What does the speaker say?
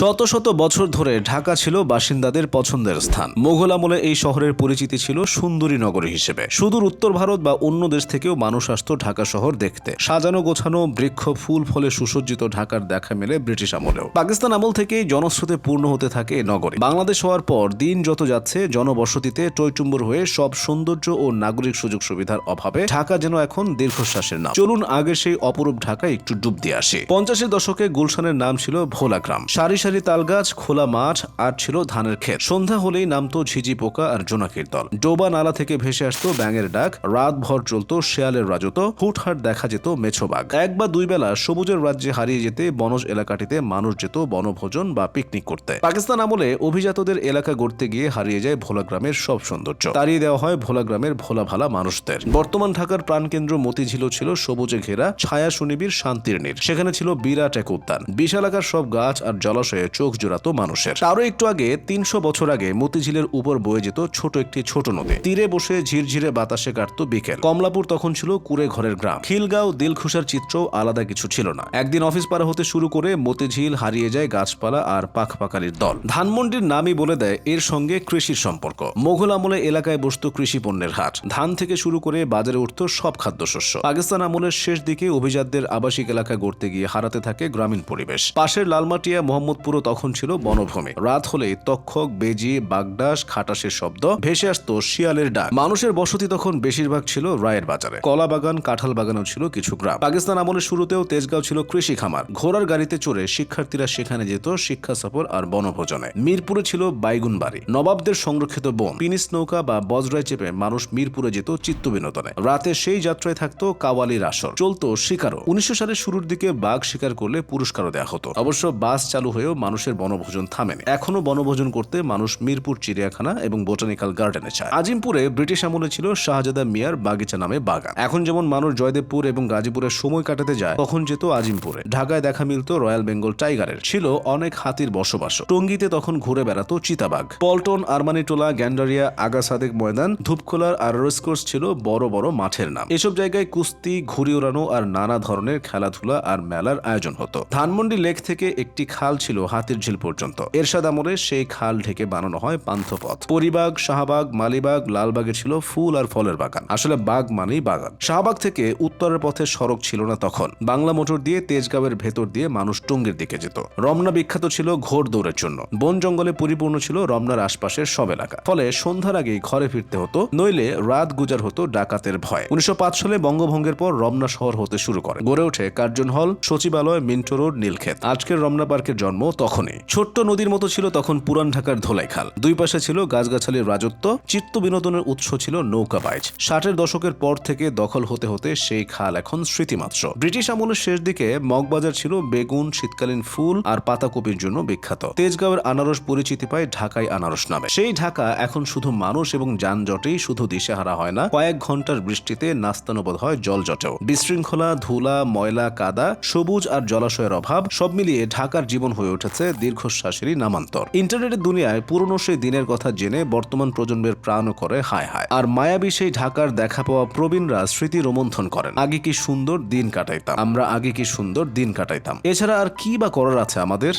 শত শত বছর ধরে ঢাকা ছিল বাসিন্দাদের পছন্দের স্থান। মোঘল আমলে এই শহরের পরিচিতি ছিল সুন্দরী নগরী হিসেবে। সুদূর উত্তর ভারত বা অন্য দেশ থেকেও মানুষ আসতো ঢাকা শহর দেখতে। সাজানো গোছানো বৃক্ষ, ফুল, ফলে সুসজ্জিত ঢাকার দেখা মেলে ব্রিটিশ আমলেও। পাকিস্তান আমল থেকেই জনস্রোতে পূর্ণ হতে থাকে এ নগরী। বাংলাদেশ হওয়ার পর দিন যত যাচ্ছে, জনবসতিতে টইটুম্বর হয়ে সব সৌন্দর্য ও নাগরিক সুযোগ সুবিধার অভাবে ঢাকা যেন এখন দীর্ঘশ্বাসের নাম। চলুন আগে সেই অপরূপ ঢাকা একটু ডুব দিয়ে আসি। পঞ্চাশের দশকে গুলশানের নাম ছিল ভোলাগ্রাম সারি তালগাছ, খোলা মাঠ আর ছিল ধানের ক্ষেত। সন্ধ্যা হলেই নামতো ঝিঝি পোকা আর জোনাকির দল। ডোবা নালা থেকে ভেসে আসতো ব্যাঙের ডাক রাত ভর চলতো শেয়ালের রাজত্ব, হুটহাট দেখা যেত মেছোবাগ এক বা দুই বেলা সবুজের রাজ্যে হারিয়ে যেতে বনজ এলাকাটিতে মানুষ যেত বনভোজন বা পিকনিক করতে। পাকিস্তান আমলে অভিজাতদের এলাকা গড়তে গিয়ে হারিয়ে যায় ভোলা গ্রামের সব সৌন্দর্য। তাড়িয়ে দেওয়া হয় ভোলা গ্রামের ভোলা ভালা মানুষদের। বর্তমান ঢাকার প্রাণকেন্দ্র মতিঝিল ছিল সবুজে ঘেরা ছায়া সুনিবির শান্তির নীর। সেখানে ছিল বিরাট এক উদ্যান। বিশালাকার সব গাছ আর জলাশয়ে চোখ জোড়াতো মানুষের। তারও একটু আগে, তিনশো বছর আগে, মতিঝিলের উপর বয়ে যেত ছোট একটি ছোট নদী। তীরে বসে ঝিরঝিরে বাতাসে কাটতো বিকেল। কমলাপুর তখন ছিল কুড়ে ঘরের গ্রাম। খিলগাঁও, দিলখুশার চিত্র আলাদা কিছু ছিল না। একদিন অফিস পাড়া হতে শুরু করে মতিঝিল হারিয়ে যায় গাছপালা আর পাখ পাকালির দল। ধানমন্ডির নামই বলে দেয় এর সঙ্গে কৃষির সম্পর্ক। মোঘল আমলে এলাকায় বসত কৃষি পণ্যের হাট। ধান থেকে শুরু করে বাজারে উঠত সব খাদ্যশস্য। পাকিস্তান আমলের শেষ দিকে অভিজাতদের আবাসিক এলাকা গড়তে গিয়ে হারাতে থাকে গ্রামীণ পরিবেশ। পাশের লালমাটিয়া মোহাম্মদপুরও তখন ছিল বনভূমি। রাত হলেই তক্ষক, বেজি বাগডাস খাটাসের শব্দ, ভেসে আসতো শিয়ালের ডাক। মানুষের বসতি তখন বেশিরভাগ ছিল রায়ের বাজারে। কলা বাগান কাঁঠাল বাগানও ছিল কিছু গ্রাম। পাকিস্তান আমলের শুরুতেও তেজগাঁও ছিল কৃষি খামার। ঘোড়ার গাড়িতে চড়ে শিক্ষার্থীরা সেখানে যেত শিক্ষা সফর আর বনভোজনে। মিরপুরে ছিল বাইগুন বাড়ি। নবাবদের সংরক্ষিত বন। পিনিস নৌকা বা বজরায় চেপে মানুষ মিরপুরে যেত চিত্ত বিনোদনে। রাতে সেই যাত্রায় থাকতো কাওয়ালির আসর। চলতো শিকারও। উনিশশো সালের শুরুর দিকে বাঘ শিকার করলে পুরস্কারও দেওয়া হতো। অবশ্য বাস চালু হয়েও মানুষের বনভোজন থামেনি। এখনও বনভোজন করতে মানুষ মিরপুর, চিড়িয়াখানা এবং বোটানিক্যাল গার্ডেনে যায়। আজিমপুরে ব্রিটিশ আমলে ছিল শাহজাদা মিয়ার বাগিচা নামে বাগান। এখন যেমন মানুষ জয়দেবপুর এবং গাজীপুরে সময় কাটাতে যায়, তখন যেত আজিমপুরে। ঢাকায় দেখা মিলত রয়্যাল বেঙ্গল টাইগারের। ছিল অনেক হাতির বসবাস। টঙ্গিতে তখন ঘুরে বেড়াতো চিতাবাঘ। পল্টন, আরমানিটোলা, গ্যান্ডারিয়া আগা সাদেক ময়দান ধূপখোলার আর রেসকোর্স ছিল বড় বড় মাঠের নাম। এসব জায়গায় কুস্তি, ঘুড়ি ওড়ানো আর নানা ধরনের খেলাধুলা আর মেলার আয়োজন হতো। ধানমন্ডি লেক থেকে একটি খাল ছিল হাতির ঝিল পর্যন্ত। এরশাদ আমলে সেই খাল ঢেকে বানানো হয় পান্থপথ। পরিবাগ, শাহবাগ, মালিবাগ, লালবাগে ছিল ফুল আর ফলের বাগান। আসলে বাগ মানেই বাগান। শাহবাগ থেকে উত্তরের পথে সড়ক ছিল না তখন। বাংলা মোটর দিয়ে তেজগাঁওয়ের ভেতর দিয়ে মানুষ টঙ্গের দিকে যেত। রমনা বিখ্যাত ছিল ঘোর দৌড়ের জন্য। বন জঙ্গলে পরিপূর্ণ ছিল রমনার আশপাশের সব এলাকা। ফলে সন্ধ্যার আগেই ঘরে ফিরতে হতো, নইলে রাত গুজার হতো ডাকাতের ভয়। উনিশশো পাঁচ সালে বঙ্গভঙ্গের পর রমনা শহর হতে শুরু করে। গড়ে ওঠে কার্জন হল, সচিবালয়, মিন্টো রোড, নীলক্ষেত। আজকের রমনা পার্কের জন্ম তখনই। ছোট্ট নদীর মতো ছিল তখন পুরান ঢাকার ধোলাই খাল দুই পাশে ছিল গাছগাছালির রাজত্ব, চিত্ত বিনোদনের উৎস ছিল নৌকা বাইচ। ষাটের দশকের পর থেকে দখল হতে হতে সেই খাল এখন স্মৃতিমাত্র। ব্রিটিশ আমলের শেষ দিকে মগবাজার ছিল বেগুন, শীতকালীন ফুল আর পাতাকপির জন্য বিখ্যাত। তেজগাঁওয়ের আনারস পরিচিতি পায় ঢাকায় আনারস নামে। সেই ঢাকা এখন শুধু মানুষ এবং যানজটেই শুধু দিশেহারা হয় না, কয়েক ঘণ্টার বৃষ্টিতে নাস্তানুবোধ হয় জলজটেও। বিশৃঙ্খলা, ধুলা, ময়লা, কাদা, সবুজ আর জলাশয়ের অভাব সব মিলিয়ে ঢাকার জীবন হয়ে উঠেছে দীর্ঘশ্বাসেরই নামান্তর। ইন্টারনেটের দুনিয়ায় পুরনো সেই দিনের কথা জেনে বর্তমান প্রজন্মের প্রাণও করে হায় হায়। আর মায়াবী সেই ঢাকার দেখা পাওয়া প্রবীণরা স্মৃতি রোমন্থন করেন। আগে কি সুন্দর দিন কাটাইতাম? আমরা আগে কি সুন্দর দিন কাটাইতাম? এছাড়া আর কি বা করার আছে আমাদের?